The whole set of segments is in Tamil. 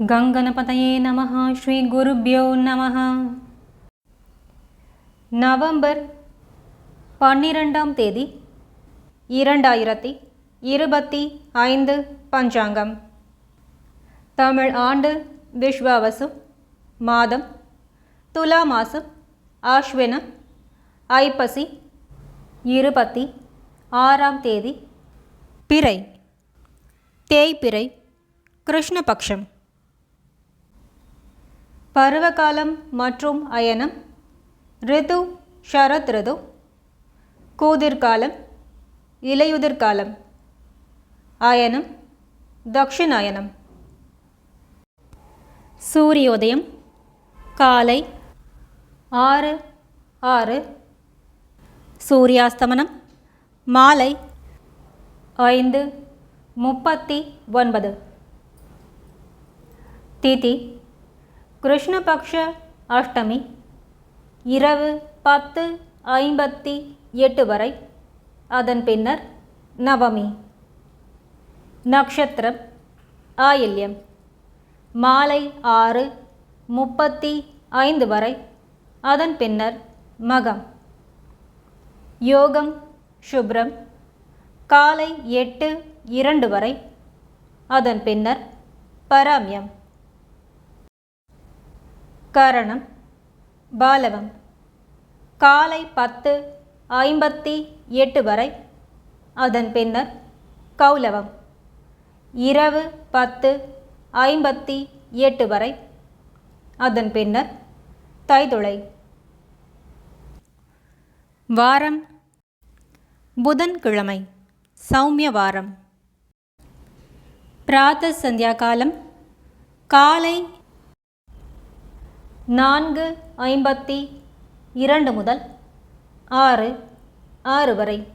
கங்கணபதயே நம ஸ்ரீ குருபியோ நம நவம்பர் பன்னிரெண்டாம் தேதி இரண்டாயிரத்தி இருபத்தி ஐந்து பஞ்சாங்கம் தமிழ் ஆண்டு விஸ்வாவசு மாதம் துலா மாசம் ஆஷ்வின ஐப்பசி இருபத்தி ஆறாம் தேதி பிறை தேய்பிறை கிருஷ்ணபக்ஷம் பருவகாலம் மற்றும் அயனம். ரிது ஷரத் ரிது. கூதிர்காலம் இலையுதிர்காலம். அயனம் தக்ஷிணாயனம். சூரியோதயம் காலை ஆறு ஆறு. சூரியாஸ்தமனம் மாலை ஐந்து முப்பத்தி ஒன்பது. திதி கிருஷ்ணபக்ஷ அஷ்டமி இரவு பத்து ஐம்பத்தி எட்டு வரை. அதன் பின்னர் நவமி. நக்ஷத்திரம் ஆயில்யம். மாலை ஆறு முப்பத்தி ஐந்து வரை. அதன் பின்னர் மகம். யோகம் சுப்ரம். காலை எட்டு இரண்டு வரை. அதன் பின்னர் பராமியம். கரணம் பாலவம். காலை பத்து ஐம்பத்தி எட்டு வரை. அதன் பின்னர் கௌலவம். இரவு பத்து ஐம்பத்தி எட்டு வரை. அதன் பின்னர் தைதுளை. வாரம் புதன்கிழமை சௌமிய வாரம். பிராத்த சந்தியா காலம் காலை நான்கு ஐம்பத்தி இரண்டு முதல் ஆறு ஆறு வரை.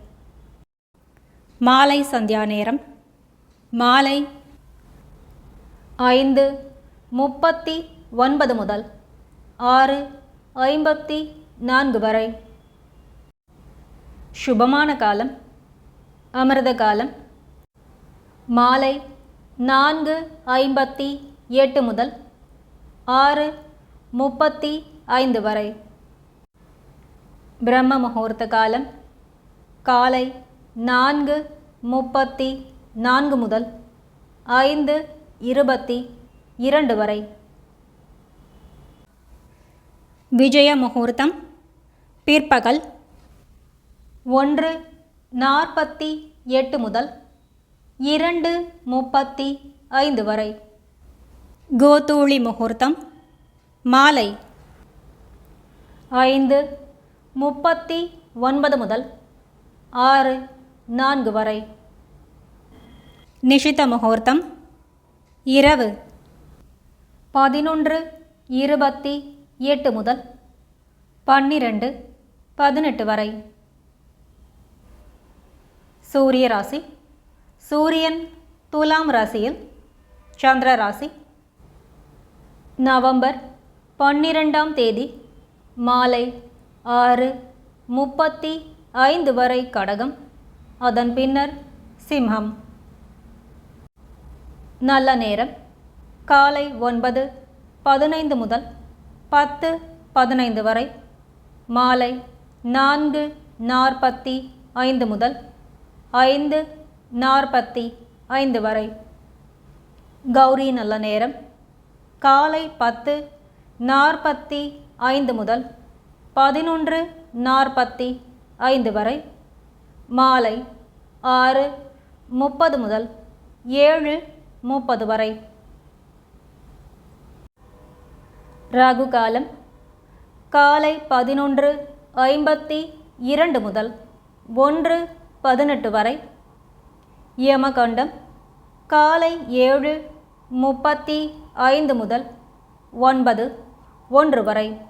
மாலை சந்தியா நேரம். மாலை ஐந்து முப்பத்தி ஒன்பது முதல் ஆறு ஐம்பத்தி நான்கு வரை. சுபமான காலம். அமிர்த காலம். மாலை நான்கு ஐம்பத்தி எட்டு முதல் ஆறு முப்பத்தி ஐந்து வரை. பிரம்ம முகூர்த்த காலம் காலை நான்கு முப்பத்தி நான்கு முதல் ஐந்து இருபத்தி இரண்டு வரை. விஜய முகூர்த்தம் பிற்பகல் ஒன்று நாற்பத்தி எட்டு முதல் இரண்டு முப்பத்தி ஐந்து வரை. கோதூளி முகூர்த்தம் மாலை. ஐந்து முப்பத்தி ஒன்பது முதல் ஆறு நான்கு வரை. நிஷித முகூர்த்தம் இரவு. பதினொன்று இருபத்தி எட்டு முதல் பன்னிரண்டு பதினெட்டு வரை. சூரிய ராசி சூரியன் துலாம் ராசியில் சந்திர ராசி நவம்பர் பன்னிரெண்டாம் தேதி மாலை ஆறு முப்பத்தி ஐந்து வரை கடகம். அதன் பின்னர் சிம்ஹம். நல்ல நேரம். காலை ஒன்பது பதினைந்து முதல் பத்து பதினைந்து வரை. மாலை நான்கு நாற்பத்தி ஐந்து முதல் ஐந்து நாற்பத்தி ஐந்து வரை. கௌரி நல்ல நேரம். காலை பத்து நாற்பத்தி ஐந்து முதல் பதினொன்று நாற்பத்தி ஐந்து வரை மாலை ஆறு முப்பது முதல் ஏழு முப்பது வரை. ராகு காலம் காலை பதினொன்று ஐம்பத்தி இரண்டு முதல் ஒன்று பதினெட்டு வரை. யமகண்டம் காலை ஏழு முப்பத்தி ஐந்து முதல் ஒன்பது ஒன்று வரை.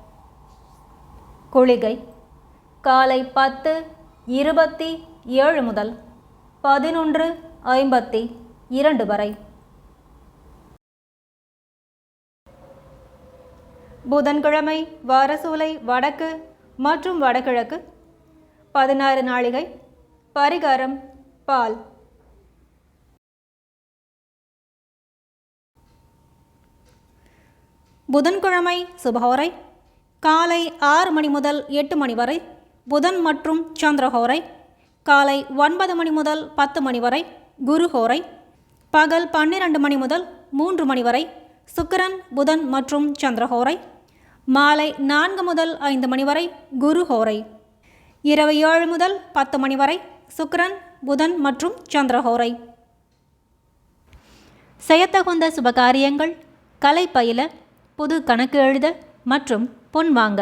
குளிகை காலை பத்து இருபத்தி ஏழு முதல் பதினொன்று ஐம்பத்தி இரண்டு வரை. புதன்கிழமை வாரசூலை வடக்கு மற்றும் வடகிழக்கு. பதினாறு நாளிகை பரிகாரம் பால். புதன்கிழமை சுபஹோரை காலை ஆறு மணி முதல் எட்டு மணி வரை புதன் மற்றும் சந்திரஹோரை காலை ஒன்பது மணி முதல் பத்து மணி வரை குருஹோரை பகல் பன்னிரண்டு மணி முதல் மூன்று மணி வரை சுக்கரன் புதன் மற்றும் சந்திரஹோரை மாலை நான்கு முதல் ஐந்து மணி வரை குருஹோரை இரவு ஏழு முதல் பத்து மணி வரை சுக்கரன் புதன் மற்றும் சந்திரஹோரை செய்யத்தகுந்த சுபகாரியங்கள் கலை பயில புது கணக்கு எழுத மற்றும் பொன் வாங்க.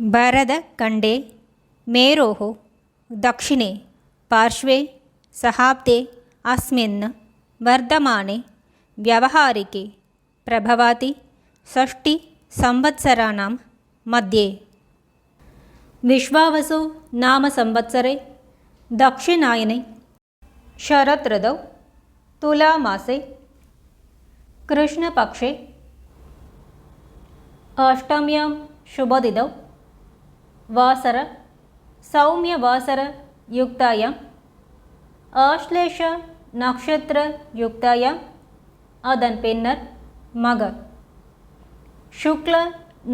भरतखण्डे मेरोः दक्षिणे पार्श्वे सहाब्दे अस्मिन् वर्धमाने व्यवहारिके प्रभवाति षष्टिसंवत्सराणां मध्ये विश्वावसु नाम संवत्सरे दक्षिणायने शरदृतौ तुलामासे कृष्णपक्षे अष्टम्यां ವಾಸರ ಸೌಮ್ಯ ವಾಸರ ಯುಕ್ತಾಯ ஆஸ்லேஷ நக்ஷத்திர யுக்தாயம் அதன் பின்னர் மக சுக்ல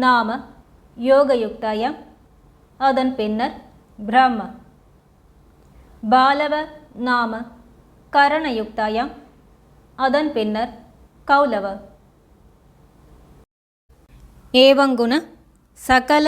நாம யோக யுக்தாயம் அதன் பின்னர் பிரம்ம. பாலவ நாம கரண யுக்தாயம் அதன் பின்னர் கௌலவ. ஏவங்குண சகல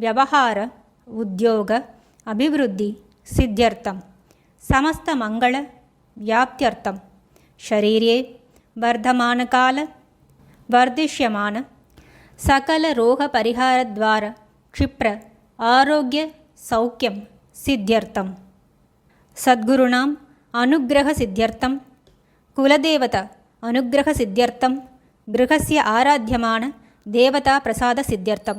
ವ್ಯವಹಾರ ಉದ್ಯೋಗ ಅಭಿವೃದ್ಧಿ ಸಿದ್ಧ್ಯರ್ಥಂ ಸಮಸ್ತ ಮಂಗಳ ವ್ಯಾಪ್ತ್ಯರ್ಥಂ ಶರೀರೇ ವರ್ಧಮಾನಕಾಲ ವರ್ಧಿಷ್ಯಮಾನ సకల రోగ పరిహార ద్వారా క్షిప్ర ఆరోగ్య సౌఖ్యం సిద్ధ్యర్థం. సద్గురుణాం అనుగ్రహ సిద్ధ్యర్థం కులదేవత అనుగ్రహ సిద్ధ్యర్థం గృహస్య ఆరాధ్యమాన దేవతా ప్రసాద సిద్ధ్యర్థం.